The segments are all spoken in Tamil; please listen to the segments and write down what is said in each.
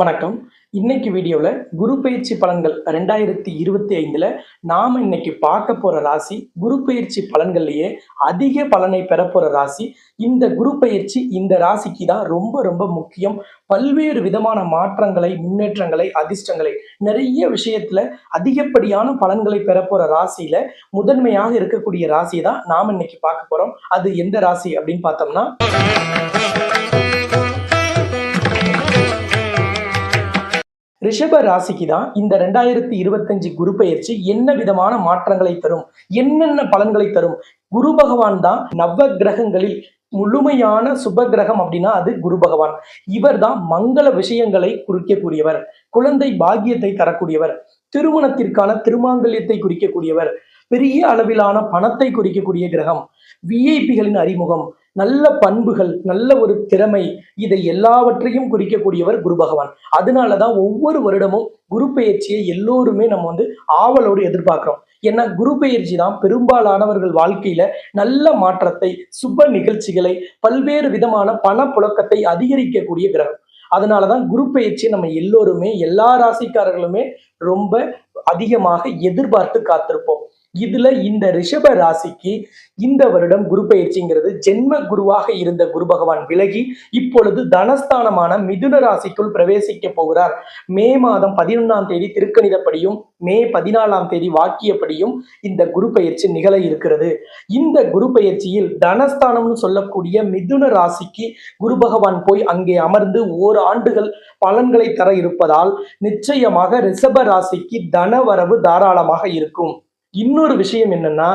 வணக்கம். இன்னைக்கு வீடியோவில் குரு பயிற்சி பலன்கள் ரெண்டாயிரத்தி இருபத்தி ஐந்தில் நாம் இன்னைக்கு பார்க்க போகிற ராசி குரு பயிற்சி பலன்கள்லேயே அதிக பலனை பெற போகிற ராசி. இந்த குரு பயிற்சி இந்த ராசிக்கு தான் ரொம்ப ரொம்ப முக்கியம். பல்வேறு விதமான மாற்றங்களை முன்னேற்றங்களை அதிர்ஷ்டங்களை நிறைய விஷயத்தில் அதிகப்படியான பலன்களை பெற போகிற ராசியில் முதன்மையாக இருக்கக்கூடிய ராசி தான் நாம் இன்னைக்கு பார்க்க போகிறோம் அது எந்த ராசி அப்படின்னு பார்த்தோம்னா ரிஷப ராசிக்கு தான் இந்த ரெண்டாயிரத்தி இருபத்தஞ்சு குரு பயிற்சி என்ன விதமான மாற்றங்களை தரும்? என்னென்ன பலன்களை தரும்? குரு பகவான் தான் நவ கிரகங்களில் முழுமையான சுப கிரகம் அப்படின்னா அது குரு பகவான். இவர் தான் மங்கள விஷயங்களை குறிக்கக்கூடியவர் குழந்தை பாக்கியத்தை தரக்கூடியவர் திருமணத்திற்கான திருமாங்கல்யத்தை குறிக்கக்கூடியவர் பெரிய அளவிலான பணத்தை குறிக்கக்கூடிய கிரகம் விஐபிகளின் அறிமுகம் நல்ல பண்புகள் நல்ல ஒரு திறமை இதை எல்லாவற்றையும் குறிக்கக்கூடியவர் குரு பகவான். அதனாலதான் ஒவ்வொரு வருடமும் குரு பெயர்ச்சியை எல்லோருமே நம்ம வந்து ஆவலோடு எதிர்பார்க்கிறோம். ஏன்னா குரு பெயர்ச்சி தான் பெரும்பாலானவர்கள் வாழ்க்கையில நல்ல மாற்றத்தை சுப நிகழ்ச்சிகளை பல்வேறு விதமான பணப்புழக்கத்தை அதிகரிக்கக்கூடிய கிரகம். அதனாலதான் குரு பெயர்ச்சியை நம்ம எல்லோருமே எல்லா ராசிக்காரர்களுமே ரொம்ப அதிகமாக எதிர்பார்த்து காத்திருப்போம். இதுல இந்த ரிஷப ராசிக்கு இந்த வருடம் குரு பயிற்சிங்கிறது ஜென்ம குருவாக இருந்த குரு பகவான் விலகி இப்பொழுது தனஸ்தானமான மிதுன ராசிக்குள் பிரவேசிக்க போகிறார். மே மாதம் பதினொன்றாம் தேதி திருக்கணிதப்படியும் மே பதினாலாம் தேதி வாக்கியப்படியும் இந்த குரு பயிற்சி நிகழ இருக்கிறது. இந்த குரு பயிற்சியில் தனஸ்தானம்னு சொல்லக்கூடிய மிதுன ராசிக்கு குரு பகவான் போய் அங்கே அமர்ந்து ஓர் ஆண்டுகள் பலன்களை தர இருப்பதால் நிச்சயமாக ரிஷப ராசிக்கு தனவரவு தாராளமாக இருக்கும். இன்னொரு விஷயம் என்னன்னா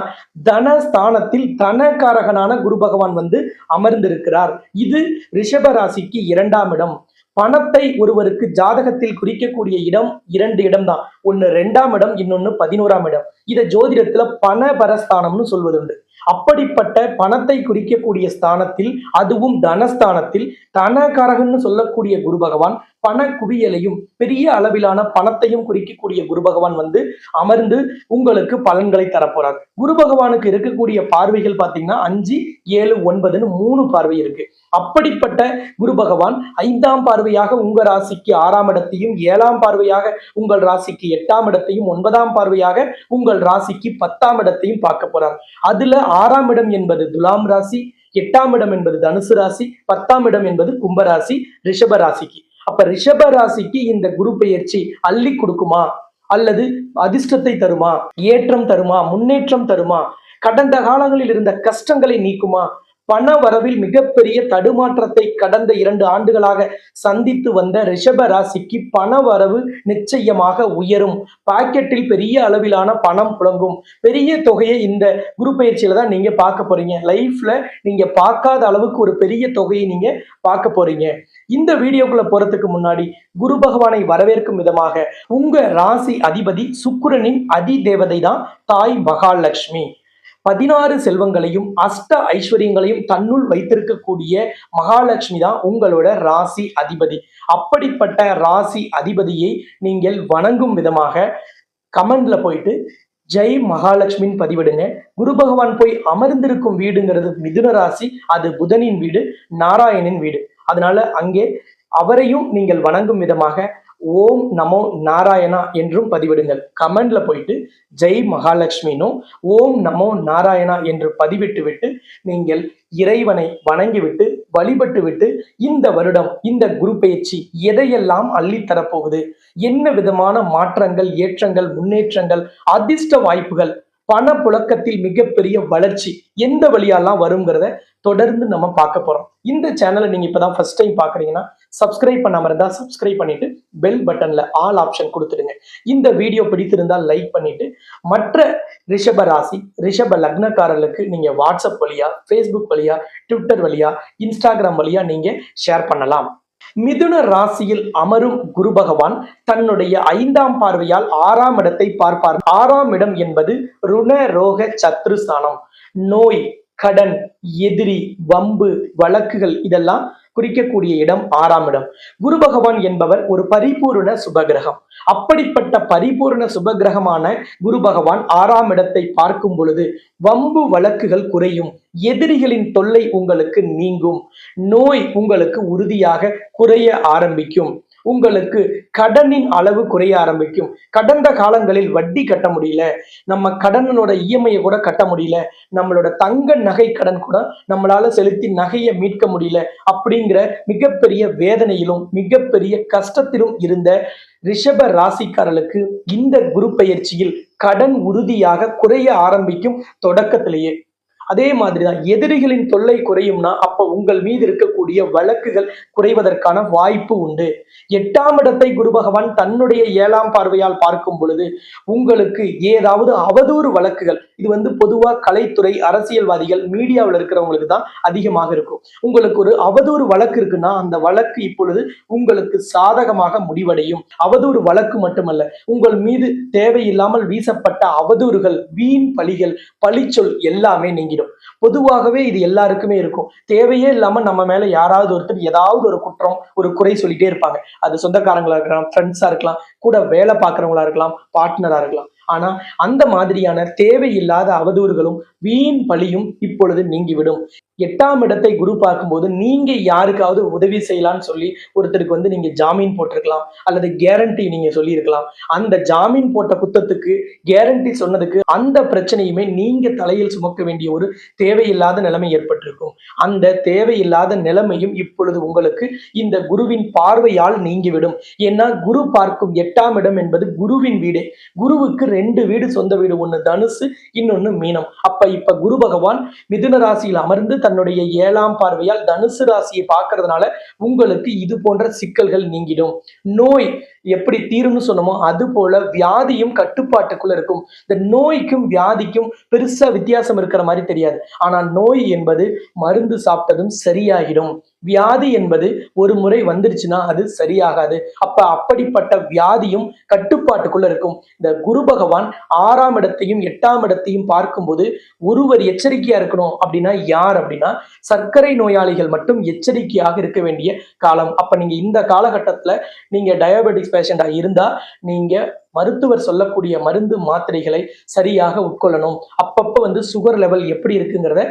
தனஸ்தானத்தில் தனகாரகனான குரு பகவான் வந்து அமர்ந்திருக்கிறார். இது ரிஷப ராசிக்கு இரண்டாம் இடம். பணத்தை ஒருவருக்கு ஜாதகத்தில் குறிக்கக்கூடிய இடம் இரண்டு இடம் தான் ஒன்னு ரெண்டாம் இடம் இன்னொன்னு பதினோராம் இடம். இதை ஜோதிடத்துல பணபரஸ்தானம்னு சொல்வதுண்டு. அப்படிப்பட்ட பணத்தை குறிக்கக்கூடிய ஸ்தானத்தில் அதுவும் தனஸ்தானத்தில் தனகரகன்னு சொல்லக்கூடிய குரு பகவான் பண குவியலையும் பெரிய அளவிலான பணத்தையும் குறிக்கக்கூடிய குரு பகவான் வந்து அமர்ந்து உங்களுக்கு பலன்களை தரப்போறார். குரு பகவானுக்கு இருக்கக்கூடிய பார்வைகள் பார்த்தீங்கன்னா அஞ்சு ஏழு ஒன்பதுன்னு மூணு பார்வை இருக்கு. அப்படிப்பட்ட குரு பகவான் ஐந்தாம் பார்வையாக உங்க ராசிக்கு ஆறாம் இடத்தையும் ஏழாம் பார்வையாக உங்கள் ராசிக்கு எட்டாம் இடத்தையும் ஒன்பதாம் பார்வையாக உங்கள் ராசிக்கு பத்தாம் இடத்தையும் பார்க்க போறார். அதுல ஆறாம் இடம் என்பது துலாம் ராசி எட்டாம் இடம் என்பது தனுசு ராசி பத்தாம் இடம் என்பது கும்பராசி ரிஷப ராசிக்கு. அப்ப ரிஷப ராசிக்கு இந்த குரு பெயர்ச்சி அள்ளி கொடுக்குமா? அல்லது அதிர்ஷ்டத்தை தருமா? ஏற்றம் தருமா? முன்னேற்றம் தருமா? கடந்த காலங்களில் இருந்த கஷ்டங்களை நீக்குமா? பண வரவில் மிகப்பெரிய தடுமாற்றத்தை கடந்த இரண்டு ஆண்டுகளாக சந்தித்து வந்த ரிஷப ராசிக்கு பண வரவு நிச்சயமாக உயரும். பாக்கெட்டில் பெரிய அளவிலான பணம் புழங்கும். பெரிய தொகையை இந்த குரு பயிற்சியில தான் நீங்க பார்க்க போறீங்க. லைஃப்ல நீங்க பார்க்காத அளவுக்கு ஒரு பெரிய தொகையை நீங்க பார்க்க போறீங்க. இந்த வீடியோக்குள்ள போறதுக்கு முன்னாடி குரு பகவானை வரவேற்கும் விதமாக உங்க ராசி அதிபதி சுக்கிரனின் அதி தேவதை தான் தாய் மகாலட்சுமி. பதினாறு செல்வங்களையும் அஷ்ட ஐஸ்வர்யங்களையும் தன்னுள் வைத்திருக்கக்கூடிய மகாலட்சுமி தான் உங்களோட ராசி அதிபதி. அப்படிப்பட்ட ராசி அதிபதியை நீங்கள் வணங்கும் விதமாக கமெண்ட்ல போயிட்டு ஜெய் மகாலட்சுமின்னு பதிவிடுங்க. குரு பகவான் போய் அமர்ந்திருக்கும் வீடுங்கிறது மிதுன ராசி. அது புதனின் வீடு நாராயணின் வீடு. அதனால அங்கே அவரையும் நீங்கள் வணங்கும் விதமாக ஓம் நமோ நாராயணா என்றும் பதிவிடுங்கள். கமெண்ட்ல போயிட்டு ஜெய் மகாலட்சுமினும் ஓம் நமோ நாராயணா என்று பதிவிட்டு விட்டு நீங்கள் இறைவனை வணங்கிவிட்டு வழிபட்டு விட்டு இந்த வருடம் இந்த குரு பயிற்சி எதையெல்லாம் அள்ளித்தரப்போகுது என்ன விதமான மாற்றங்கள் ஏற்றங்கள் முன்னேற்றங்கள் அதிர்ஷ்ட வாய்ப்புகள் பண புழக்கத்தில் மிகப்பெரிய வளர்ச்சி எந்த வழியாலாம் வருங்கிறத தொடர்ந்து நம்ம பார்க்க போறோம். இந்த சேனலை நீங்க இப்பதான் ஃபர்ஸ்ட் டைம் பாக்குறீங்கன்னா சப்ஸ்கிரைப் பண்ணாம இருந்தா சப்ஸ்கிரைப் பண்ணிட்டு பெல் பட்டன்ல ஆல் ஆப்ஷன் கொடுத்துடுங்க. இந்த வீடியோ பிடித்திருந்தால் லைக் பண்ணிட்டு மற்ற ரிஷப ராசி ரிஷப லக்னக்காரர்களுக்கு நீங்க வாட்ஸ்அப் வழியா ஃபேஸ்புக் வழியா ட்விட்டர் வழியா இன்ஸ்டாகிராம் வழியா நீங்க ஷேர் பண்ணலாம். மிதுன ராசியில் அமரும் குரு பகவான் தன்னுடைய ஐந்தாம் பார்வையால் ஆறாம் இடத்தை பார்ப்பார். ஆறாம் இடம் என்பது ருண ரோக சத்ருஸ்தானம் நோய் கடன் எதிரி வம்பு வழக்குகள் இதெல்லாம் குறிக்கக்கூடிய இடம் ஆறாம் இடம். குரு பகவான் என்பவர் ஒரு பரிபூர்ண சுபகிரகம். அப்படிப்பட்ட பரிபூர்ண சுபகிரகமான குரு பகவான் ஆறாம் இடத்தை பார்க்கும் பொழுது வம்பு வழக்குகள் குறையும். எதிரிகளின் தொல்லை உங்களுக்கு நீங்கும். நோய் உங்களுக்கு உறுதியாக குறைய ஆரம்பிக்கும். உங்களுக்கு கடனின் அளவு குறைய ஆரம்பிக்கும். கடந்த காலங்களில் வட்டி கட்ட முடியல. நம்ம கடனோட இஎம்ஐயை கூட கட்ட முடியல. நம்மளோட தங்க நகை கடன் கூட நம்மளால செலுத்தி நகையை மீட்க முடியல அப்படிங்கிற மிகப்பெரிய வேதனையிலும் மிகப்பெரிய கஷ்டத்திலும் இருந்த ரிஷப ராசிக்காரர்களுக்கு இந்த குரு பயிற்சியில் கடன் உறுதியாக குறைய ஆரம்பிக்கும் தொடக்கத்திலேயே அதே மாதிரிதான் எதிரிகளின் தொல்லை குறையும்னா அப்ப உங்கள் மீது இருக்கக்கூடிய வழக்குகள் குறைவதற்கான வாய்ப்பு உண்டு. எட்டாம் இடத்தை குரு பகவான் தன்னுடைய ஏழாம் பார்வையால் பார்க்கும் பொழுது உங்களுக்கு ஏதாவது அவதூறு வழக்குகள் இது வந்து பொதுவா கலைத்துறை அரசியல்வாதிகள் மீடியாவில் இருக்கிறவங்களுக்கு தான் அதிகமாக இருக்கும். உங்களுக்கு ஒரு அவதூறு வழக்கு இருக்குன்னா அந்த வழக்கு இப்பொழுது உங்களுக்கு சாதகமாக முடிவடையும். அவதூறு வழக்கு மட்டுமல்ல உங்கள் மீது தேவையில்லாமல் வீசப்பட்ட அவதூறுகள் வீண் பழிகள் பழிச்சொல் எல்லாமே நீங்க நீங்கிடும் பொதுவாகவே இது எல்லாருக்குமே இருக்கும். தேவையே இல்லாம நம்ம மேல யாராவது ஒருத்தர் ஏதாவது ஒரு குற்றம் ஒரு குறை சொல்லிட்டே இருப்பாங்க. அது சொந்தக்காரங்களா இருக்கலாம் ஃப்ரெண்ட்ஸா இருக்கலாம் கூட வேலை பார்க்குறவங்களா இருக்கலாம் பார்ட்னரா இருக்கலாம். ஆனா அந்த மாதிரியான தேவையில்லாத அவதூறுகளும் வீண் பழியும் இப்பொழுது நீங்கிவிடும். எட்டாம் இடத்தை குரு பார்க்கும்போது நீங்க யாருக்காவது உதவி செய்யலாம்னு சொல்லி ஒருத்தருக்கு வந்து நீங்க ஜாமீன் போட்டிருக்கலாம் அல்லது கேரண்டி நீங்க சொல்லியிருக்கலாம். அந்த ஜாமீன் போட்ட குத்தத்துக்கு கேரண்டி சொன்னதுக்கு அந்த பிரச்சனையுமே நீங்க தலையில் சுமக்க வேண்டிய ஒரு தேவையில்லாத நிலைமை ஏற்பட்டிருக்கும். அந்த தேவையில்லாத நிலைமையும் இப்பொழுது உங்களுக்கு இந்த குருவின் பார்வையால் நீங்கிவிடும். ஏன்னா குரு பார்க்கும் எட்டாம் இடம் என்பது குருவின் வீடு. குருவுக்கு ரெண்டு வீடு சொந்த வீடு ஒண்ணு தனுசு இன்னொன்னு மீனம். அப்ப இப்ப குரு பகவான் மிதுன ராசியில் அமர்ந்து தன்னுடைய ஏழாம் பார்வையால் தனுசு ராசியை பார்க்கறதுனால உங்களுக்கு இது போன்ற சிக்கல்கள் நீங்கிடும். நோய் எப்படி தீரும்னு சொன்னோமோ அது போல வியாதியும் கட்டுப்பாட்டுக்குள்ள இருக்கும். இந்த நோய்க்கும் வியாதிக்கும் பெருசா வித்தியாசம் இருக்கிற மாதிரி தெரியாது. ஆனால் நோய் என்பது மருந்து சாப்பிட்டதும் சரியாகிடும். வியாதி என்பது ஒரு முறை வந்துருச்சுன்னா அது சரியாகாது. அப்ப அப்படிப்பட்ட வியாதியும் கட்டுப்பாட்டுக்குள்ள இருக்கும். இந்த குரு பகவான் ஆறாம் இடத்தையும் எட்டாம் இடத்தையும் பார்க்கும்போது ஒருவர் எச்சரிக்கையா இருக்கணும் அப்படின்னா யார் அப்படின்னா சர்க்கரை நோயாளிகள் மட்டும் எச்சரிக்கையாக இருக்க வேண்டிய காலம். அப்ப நீங்க இந்த காலகட்டத்துல நீங்க டயபெட்டிஸ் பேஷண்டாக இருந்தால் நீங்க மருத்துவர் சொல்லக்கூடிய மருந்து மாத்திரைகளை சரியாக உட்கொள்ளணும். அப்பப்போ வந்து சுகர் லெவல் எப்படி இருக்குங்கிறத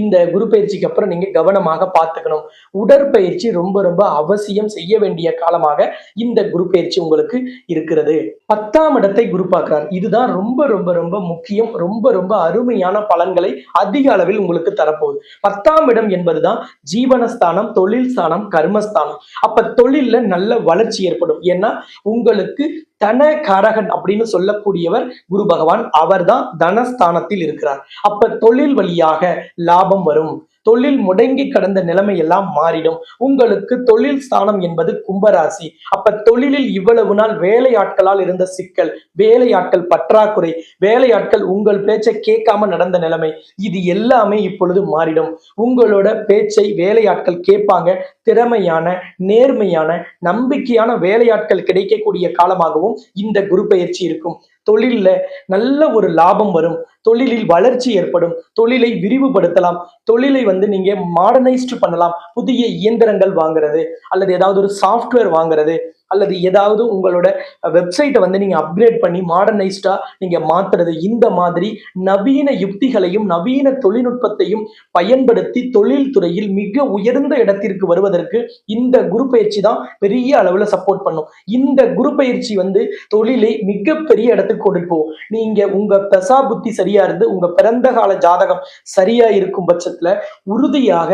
இந்த குரு பயிற்சிக்கு அப்புறம் நீங்க கவனமாக பார்த்துக்கணும். உடற்பயிற்சி ரொம்ப ரொம்ப அவசியம் செய்ய வேண்டிய காலமாக இந்த குரு பயிற்சி உங்களுக்கு இருக்கிறது. பத்தாம் இடத்தை குரு பார்க்கிறார். இதுதான் ரொம்ப ரொம்ப ரொம்ப முக்கியம். ரொம்ப ரொம்ப அருமையான பலன்களை அதிக அளவில் உங்களுக்கு தரப்போகுது. பத்தாம் இடம் என்பதுதான் ஜீவனஸ்தானம் தொழில் ஸ்தானம் கர்மஸ்தானம். அப்ப தொழில்ல நல்ல வளர்ச்சி ஏற்படும். ஏன்னா உங்களுக்கு தன கரகன் அப்படின்னு சொல்லக்கூடியவர் குரு பகவான் அவர்தான் தனஸ்தானத்தில் இருக்கிறார். அப்ப தொழில் வழியாக லாபம் வரும். தொழில் முடங்கி கடந்த நிலைமை எல்லாம் மாறிடும். உங்களுக்கு தொழில் ஸ்தானம் என்பது கும்பராசி. அப்ப தொழிலில் இவ்வளவு நாள் வேலையாட்களால் இருந்த சிக்கல் வேலையாட்கள் பற்றாக்குறை வேலையாட்கள் உங்கள் பேச்சை கேட்காம நடந்த நிலைமை இது எல்லாமே இப்பொழுது மாறிடும். உங்களோட பேச்சை வேலையாட்கள் கேட்பாங்க. திறமையான நேர்மையான நம்பிக்கையான வேலையாட்கள் கிடைக்கக்கூடிய காலமாகவும் இந்த குரு பயிற்சி இருக்கும். தொழில்ல நல்ல ஒரு லாபம் வரும். தொழிலில் வளர்ச்சி ஏற்படும் தொழிலை விரிவுபடுத்தலாம் தொழிலை வந்து நீங்க மாடர்னைஸ்டு பண்ணலாம் புதிய இயந்திரங்கள் வாங்குறது அல்லது ஏதாவது ஒரு சாஃப்ட்வேர் வாங்குறது அல்லது ஏதாவது உங்களோட வெப்சைட்டை வந்து நீங்க அப்கிரேட் பண்ணி மாடர்னைஸ்டா நீங்க மாத்துறது. இந்த மாதிரி நவீன யுக்திகளையும் நவீன தொழில்நுட்பத்தையும் பயன்படுத்தி தொழில்துறையில் மிக உயர்ந்த இடத்திற்கு வருவதற்கு இந்த குரு பயிற்சி தான் பெரிய அளவுல சப்போர்ட் பண்ணும். இந்த குரு பயிற்சி வந்து தொழிலை மிகப்பெரிய இடத்துக்கு கொண்டு போகும். நீங்க உங்க தசா புத்தி சரியா இருந்து உங்க பிறந்த கால ஜாதகம் சரியா இருக்கும் பட்சத்துல உறுதியாக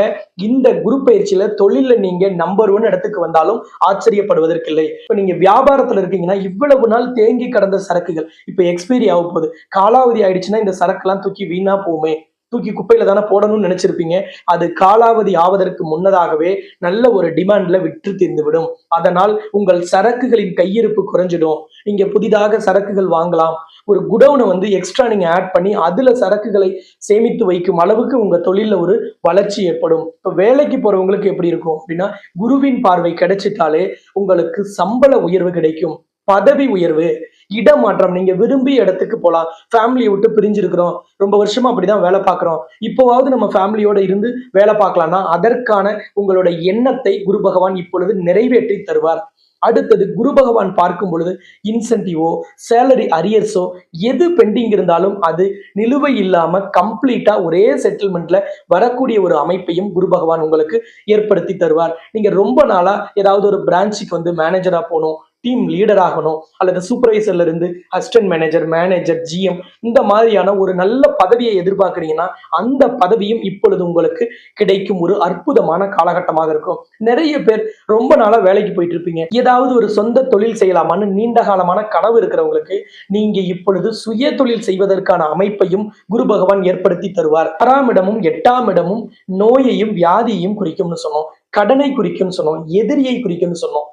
இந்த குரு பயிற்சியில தொழில நீங்க நம்பர் ஒன் இடத்துக்கு வந்தாலும் ஆச்சரியப்படுவதற்கு இல்லை. இப்ப நீங்க வியாபாரத்துல இருக்கீங்கன்னா இவ்வளவு நாள் தேங்கி கடந்த சரக்குகள் இப்ப எக்ஸ்பைரி ஆக போகுது. காலாவதி ஆயிடுச்சுன்னா இந்த சரக்கு எல்லாம் தூக்கி வீணா போமே தூக்கி குப்பையில தானே போடணும்னு நினைச்சிருப்பீங்க. அது காலாவதி ஆவதற்கு முன்னதாகவே நல்ல ஒரு டிமாண்ட்ல விற்று தீர்ந்து விடும் அதனால் உங்கள் சரக்குகளின் கையிருப்பு குறைஞ்சிடும். நீங்க புதிதாக சரக்குகள் வாங்கலாம். ஒரு குடவுனை வந்து எக்ஸ்ட்ரா நீங்க ஆட் பண்ணி அதுல சரக்குகளை சேமித்து வைக்கும் அளவுக்கு உங்க தொழில ஒரு வளர்ச்சி ஏற்படும். இப்ப வேலைக்கு போறவங்களுக்கு எப்படி இருக்கும் அப்படின்னா குருவின் பார்வை கிடைச்சிட்டாலே உங்களுக்கு சம்பள உயர்வு கிடைக்கும். பதவி உயர்வு இடமாற்றம். நீங்க விரும்பிய இடத்துக்கு போகலாம் ஃபேமிலியை விட்டு பிரிஞ்சிருக்கிறோம். ரொம்ப வருஷமா அப்படிதான் வேலை பார்க்குறோம். இப்போவாவது நம்ம ஃபேமிலியோட இருந்து வேலை பார்க்கலாம்னா அதற்கான உங்களோட எண்ணத்தை குரு பகவான் இப்பொழுது நிறைவேற்றி தருவார். அடுத்தது குரு பகவான் பார்க்கும் பொழுது இன்சென்டிவோ சேலரி அரியர்ஸோ எது பெண்டிங் இருந்தாலும் அது நிலுவை இல்லாம கம்ப்ளீட்டா ஒரே செட்டில்மெண்ட்ல வரக்கூடிய ஒரு அமைப்பையும் குரு பகவான் உங்களுக்கு ஏற்படுத்தி தருவார். நீங்க ரொம்ப நாளா ஏதாவது ஒரு பிரான்ச்சுக்கு வந்து மேனேஜரா போகணும். டீம் லீடர் ஆகணும் அல்லது சூப்பர்வைசர்ல இருந்து அசிஸ்டன்ட் மேனேஜர் மேனேஜர் ஜிஎம் இந்த மாதிரியான ஒரு நல்ல பதவியை எதிர்பார்க்குறீங்கன்னா அந்த பதவியும் இப்பொழுது உங்களுக்கு கிடைக்கும் ஒரு அற்புதமான காலகட்டமாக இருக்கும். நிறைய பேர் ரொம்ப நாளா வேலைக்கு போயிட்டு இருப்பீங்க. ஏதாவது ஒரு சொந்த தொழில் செய்யலாமான்னு நீண்ட காலமான கனவு இருக்கிறவங்களுக்கு நீங்க இப்பொழுது சுய தொழில் செய்வதற்கான அமைப்பையும் குரு பகவான் ஏற்படுத்தி தருவார். ஆறாம் இடமும் எட்டாம் இடமும் நோயையும் வியாதியையும் குறிக்கும்னு சொன்னோம். கடனை குறிக்கும்னு சொன்னோம். எதிரியை குறிக்கும்னு சொன்னோம்.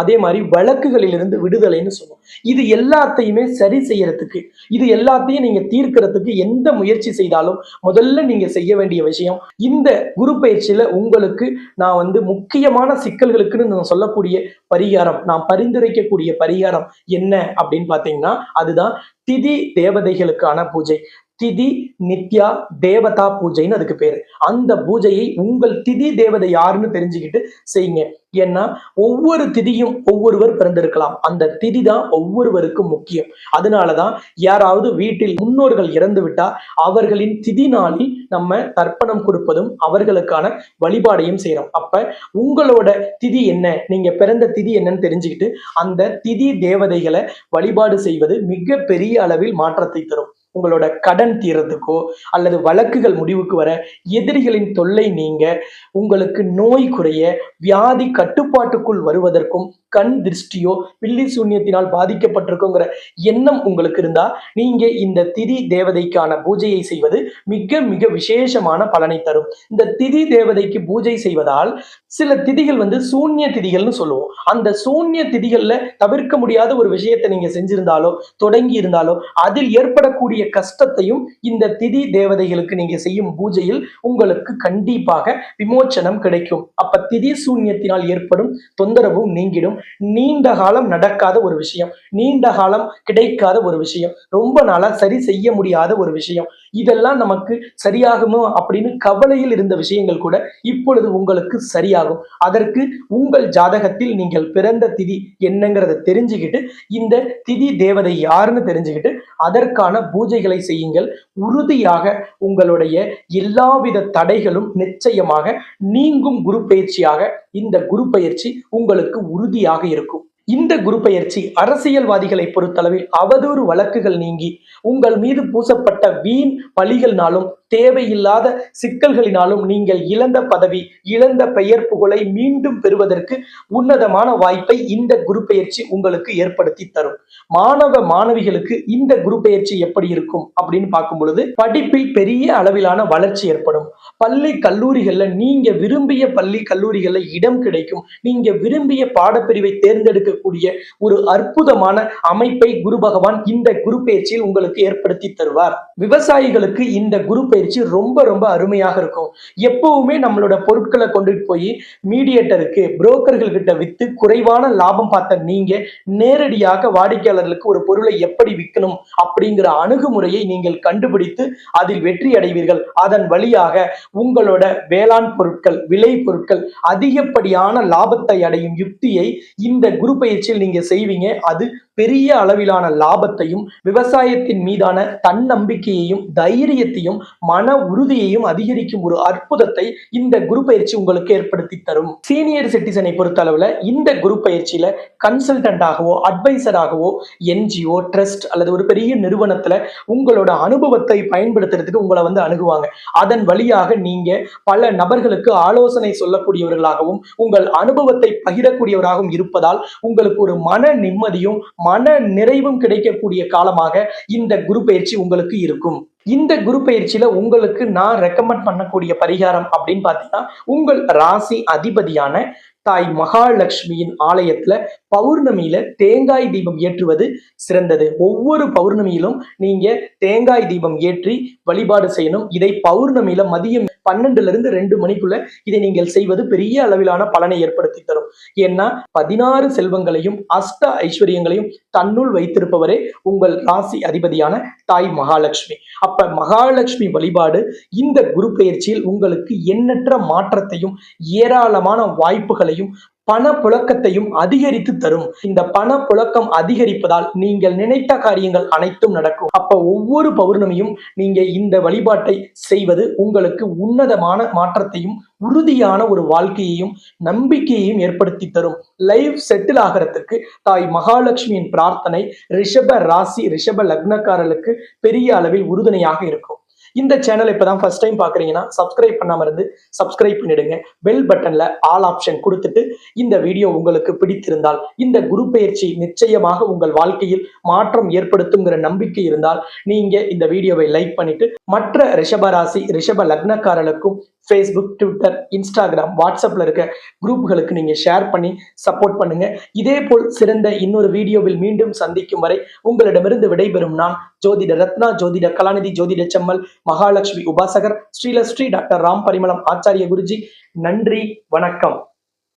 அதே மாதிரி வழக்குகளிலிருந்து விடுதலைன்னு சொல்லுவோம். இது எல்லாத்தையுமே சரி செய்யறதுக்கு இது எல்லாத்தையும் நீங்க தீர்க்கறதுக்கு எந்த முயற்சி செய்தாலும் முதல்ல நீங்க செய்ய வேண்டிய விஷயம் இந்த குரு பயிற்சியில உங்களுக்கு நான் வந்து முக்கியமான சிக்கல்களுக்குன்னு நான் சொல்லக்கூடிய பரிகாரம் நான் பரிந்துரைக்கக்கூடிய பரிகாரம் என்ன அப்படின்னு பாத்தீங்கன்னா அதுதான் திதி தேவதைகளுக்கான பூஜை. திதி நித்யா தேவதா பூஜைன்னு அதுக்கு பேர். அந்த பூஜையை உங்கள் திதி தேவதை யாருன்னு தெரிஞ்சுக்கிட்டு செய்யுங்க. ஏன்னா ஒவ்வொரு திதியும் ஒவ்வொருவர் பிறந்திருக்கலாம். அந்த திதி தான் ஒவ்வொருவருக்கும் முக்கியம். அதனாலதான் யாராவது வீட்டில் முன்னோர்கள் இறந்து விட்டா அவர்களின் திதி நாளில் நம்ம தர்ப்பணம் கொடுப்பதும் அவர்களுக்கான வழிபாடையும் செய்யறோம். அப்ப உங்களோட திதி என்ன? நீங்க பிறந்த திதி என்னன்னு தெரிஞ்சுக்கிட்டு அந்த திதி தேவதைகளை வழிபாடு செய்வது மிக பெரிய அளவில் மாற்றத்தை தரும். உங்களோட கடன் தீரத்துக்கோ அல்லது வழக்குகள் முடிவுக்கு வர எதிரிகளின் தொல்லை நீங்க உங்களுக்கு நோய் குறைய வியாதி கட்டுப்பாட்டுக்குள் வருவதற்கும் கண் திருஷ்டியோ பில்லி சூன்யத்தினால் பாதிக்கப்பட்டிருக்குங்கிற எண்ணம் உங்களுக்கு இருந்தா நீங்க இந்த திதி தேவதைக்கான பூஜையை செய்வது மிக மிக விசேஷமான பலனை தரும். இந்த திதி தேவதைக்கு பூஜை செய்வதால் சில திதிகள் வந்து சூன்ய திதிகள்னு சொல்லுவோம். அந்த சூன்ய திதிகள்ல தவிர்க்க முடியாத ஒரு விஷயத்தை நீங்க செஞ்சிருந்தாலோ தொடங்கி இருந்தாலோ அதில் ஏற்படக்கூடிய கஷ்டத்தையும் இந்த திதி தேவதைகளுக்கு நீங்க செய்யும் பூஜையில் உங்களுக்கு கண்டிப்பாக விமோச்சனம் கிடைக்கும். அப்ப திதி சூன்யத்தினால் ஏற்படும் தொந்தரவும் நீங்கிடும். நீண்ட காலம் நடக்காத ஒரு விஷயம் நீண்ட காலம் கிடைக்காத ஒரு விஷயம் ரொம்ப நாளா சரி செய்ய முடியாத ஒரு விஷயம் இதெல்லாம் நமக்கு சரியாகுமோ அப்படின்னு கவலையில் இருந்த விஷயங்கள் கூட இப்பொழுது உங்களுக்கு சரியாகும். அதற்கு உங்கள் ஜாதகத்தில் நீங்கள் பிறந்த திதி என்னங்கிறத தெரிஞ்சுக்கிட்டு இந்த திதி தேவதை யாருன்னு தெரிஞ்சுக்கிட்டு அதற்கான பூஜைகளை செய்யுங்கள். உறுதியாக உங்களுடைய எல்லாவித தடைகளும் நிச்சயமாக நீங்கும் குரு பயிற்சியாக இந்த குரு பயிற்சி உங்களுக்கு உறுதியாக இருக்கும். இந்த குரு பயிற்சி அரசியல்வாதிகளை பொறுத்தளவில் அவதூறு வழக்குகள் நீங்கி உங்கள் மீது பூசப்பட்ட வீண் பழிகள்னாலும் தேவையில்லாத சிக்கல்களினாலும் நீங்கள் இழந்த பதவி இழந்த பெயர் புகழை மீண்டும் பெறுவதற்கு உன்னதமான வாய்ப்பை இந்த குரு பயிற்சி உங்களுக்கு ஏற்படுத்தி தரும். மாணவ மாணவிகளுக்கு இந்த குரு எப்படி இருக்கும் அப்படின்னு பார்க்கும் பொழுது படிப்பில் பெரிய அளவிலான வளர்ச்சி ஏற்படும். பள்ளி கல்லூரிகள்ல நீங்க விரும்பிய பள்ளி கல்லூரிகள்ல இடம் கிடைக்கும். நீங்க விரும்பிய பாடப்பிரிவை தேர்ந்தெடுக்க இருக்கக்கூடிய ஒரு அற்புதமான அமைப்பை குரு பகவான் இந்த குரு பயிற்சியில் உங்களுக்கு ஏற்படுத்தி தருவார். விவசாயிகளுக்கு இந்த குரு பயிற்சி ரொம்ப ரொம்ப அருமையாக இருக்கும். எப்பவுமே நம்மளோட பொருட்களை கொண்டுட்டு போய் மீடியேட்டருக்கு புரோக்கர்கள் கிட்ட வித்து குறைவான லாபம் பார்த்த நீங்க நேரடியாக வாடிக்கையாளர்களுக்கு ஒரு பொருளை எப்படி விற்கணும் அப்படிங்கிற அணுகுமுறையை நீங்கள் கண்டுபிடித்து அதில் வெற்றி அடைவீர்கள். அதன் வழியாக உங்களோட வேளாண் பொருட்கள் விளை பொருட்கள் அதிகப்படியான லாபத்தை அடையும் யுக்தியை இந்த குரு பயிற்சியில் நீங்க செய்வீங்க. அது பெரிய அளவிலான லாபத்தையும் விவசாயத்தின் மீதான தன்னம்பிக்கையையும் தைரியத்தையும் மன உறுதியையும் அதிகரிக்கும் ஒரு அற்புதத்தை இந்த குரு பயிற்சி உங்களுக்கு ஏற்படுத்தி தரும். சீனியர் சிட்டிசனை பொறுத்த அளவில் இந்த குரு பயிற்சியில கன்சல்டன்டாகவோ அட்வைசராகவோ என்ஜிஓ ட்ரஸ்ட் அல்லது ஒரு பெரிய நிறுவனத்துல உங்களோட அனுபவத்தை பயன்படுத்துறதுக்கு உங்களை வந்து அணுகுவாங்க. அதன் வழியாக நீங்க பல நபர்களுக்கு ஆலோசனை சொல்லக்கூடியவர்களாகவும் உங்கள் அனுபவத்தை பகிரக்கூடியவராகவும் இருப்பதால் உங்களுக்கு ஒரு மன நிம்மதியும் மன நிறைவும் கிடைக்கக்கூடிய காலமாக இந்த குரு பயிற்சி உங்களுக்கு இருக்கும். இந்த குரு பயிற்சியில உங்களுக்கு நான் ரெக்கமெண்ட் பண்ணக்கூடிய பரிகாரம் அப்படின்னு பார்த்தீங்கன்னா உங்கள் ராசி அதிபதியான தாய் மகாலட்சுமியின் ஆலயத்துல பௌர்ணமியில தேங்காய் தீபம் ஏற்றுவது சிறந்தது. ஒவ்வொரு பௌர்ணமியிலும் நீங்க தேங்காய் தீபம் ஏற்றி வழிபாடு செய்யணும். இதை பௌர்ணமியில மதியம் பன்னெண்டுல இருந்து ரெண்டு மணிக்குள்ள இதை நீங்கள் செய்வது பெரிய அளவிலான பலனை ஏற்படுத்தி தரும். ஏன்னா பதினாறு செல்வங்களையும் அஷ்ட ஐஸ்வர்யங்களையும் தன்னுள் வைத்திருப்பவரே உங்கள் ராசி அதிபதியான தாய் மகாலட்சுமி. அப்ப மகாலட்சுமி வழிபாடு இந்த குரு பயிற்சியில் உங்களுக்கு எண்ணற்ற மாற்றத்தையும் ஏராளமான வாய்ப்புகளையும் மாற்றங்களையும் பணப்புழக்கத்தையும் அதிகரித்து தரும். இந்த பணப்புழக்கம் அதிகரிப்பதால் நீங்கள் நினைத்த காரியங்கள் அனைத்தும் நடக்கும். அப்ப ஒவ்வொரு பௌர்ணமியும் நீங்க இந்த வழிபாட்டை செய்வது உங்களுக்கு உன்னதமான மாற்றத்தையும் உறுதியான ஒரு வாழ்க்கையையும் நம்பிக்கையையும் ஏற்படுத்தி தரும். லைஃப் செட்டில் ஆகிறதுக்கு தாய் மகாலட்சுமியின் பிரார்த்தனை ரிஷப ராசி ரிஷப லக்னக்காரர்களுக்கு பெரிய அளவில் உறுதுணையாக இருக்கும். இந்த சேனல் இப்பதான் ஃபர்ஸ்ட் டைம் பாக்குறீங்கன்னா சப்ஸ்கிரைப் பண்ணாம இருந்து சப்ஸ்கிரைப் பண்ணிடுங்க. பெல் பட்டன்ல ஆல் ஆப்ஷன் கொடுத்துட்டு இந்த வீடியோ உங்களுக்கு பிடித்திருந்தால் இந்த குரு பயிற்சி நிச்சயமாக உங்கள் வாழ்க்கையில் மாற்றம் ஏற்படுத்துங்கிற நம்பிக்கை இருந்தால் நீங்க இந்த வீடியோவை லைக் பண்ணிட்டு மற்ற ரிஷப ராசி ரிஷப லக்னக்காரர்களுக்கும் ஃபேஸ்புக் ட்விட்டர் இன்ஸ்டாகிராம் வாட்ஸ்அப்பில் இருக்க குரூப்புகளுக்கு நீங்கள் ஷேர் பண்ணி சப்போர்ட் பண்ணுங்க. இதே போல் சிறந்த இன்னொரு வீடியோவில் மீண்டும் சந்திக்கும் வரை உங்களிடமிருந்து விடைபெறும் நான் ஜோதிட ரத்னா ஜோதிட கலாநிதி ஜோதிட செம்மல் மகாலட்சுமி உபாசகர் ஸ்ரீலஸ்ரீ டாக்டர் ராம் பரிமளம் ஆச்சாரிய குருஜி. நன்றி வணக்கம்.